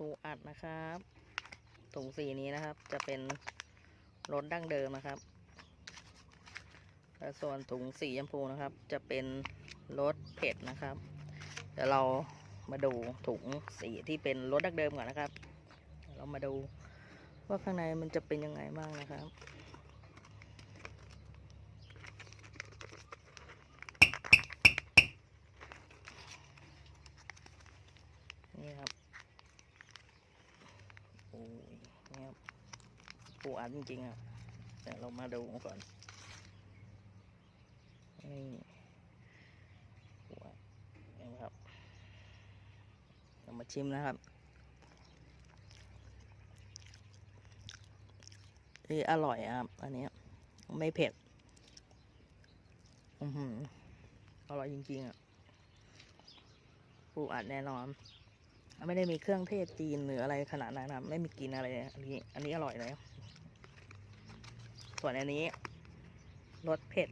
ปูอัดนะครับถุงสีนี้นะครับ จะเป็นรถดั้งเดิมนะครับและส่วนถุงสีชมพูนะครับ จะเป็นรสเผ็ดนะครับ เดี๋ยวเรามาดูถุงสีที่เป็นรสดั้งเดิมก่อนนะครับ เรามาดูว่าข้างในมันจะเป็นยังไงบ้างนะครับ นี่ครับโอ้ยนี่ครับ ปูอัดจริงๆอะเดี๋ยวเรามาดูก่อนนี่ปูอัดนี่ครับเรามาชิมนะครับนี่อร่อยครับ อันนี้ไม่เผ็ด อือหืออร่อยจริงๆอะ ปูอัดแน่นอน ไม่ได้มีเครื่องเทศจีนหรืออะไรขนาดนั้นนะครับ ไม่มีกลินอะไรอันนี้ อันนี้อร่อยเลย ส่วนอันนี้รสเผ็ด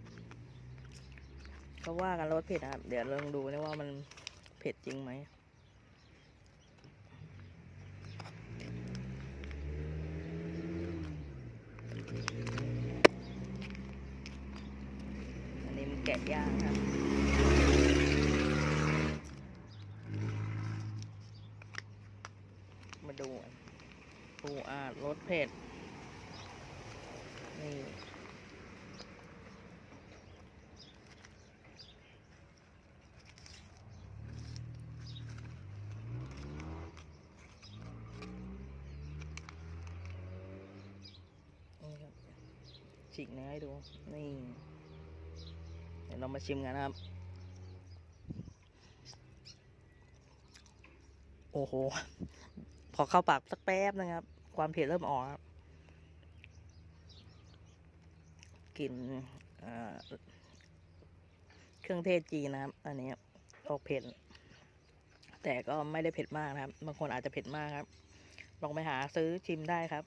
ก็ว่ากันรสเผ็ดนะครับ เดี๋ยวลองดูนะว่ามันเผ็ดจริงไหมอันนี้มันแกะยางครับมาดูปูอารสเผ็ด นี่ นี่ครับฉีกเนื้อให้ดู นี่ เดี๋ยวเรามาชิมกันนะครับ โอ้โห พอเข้าปากสักแป๊บนะครับ ความเผ็ดเริ่มออกครับ กลิ่นเครื่องเทศจีนนะครับ อันนี้ออกเผ็ด แต่ก็ไม่ได้เผ็ดมากนะครับ บางคนอาจจะเผ็ดมากครับ ลองไปหาซื้อชิมได้ครับ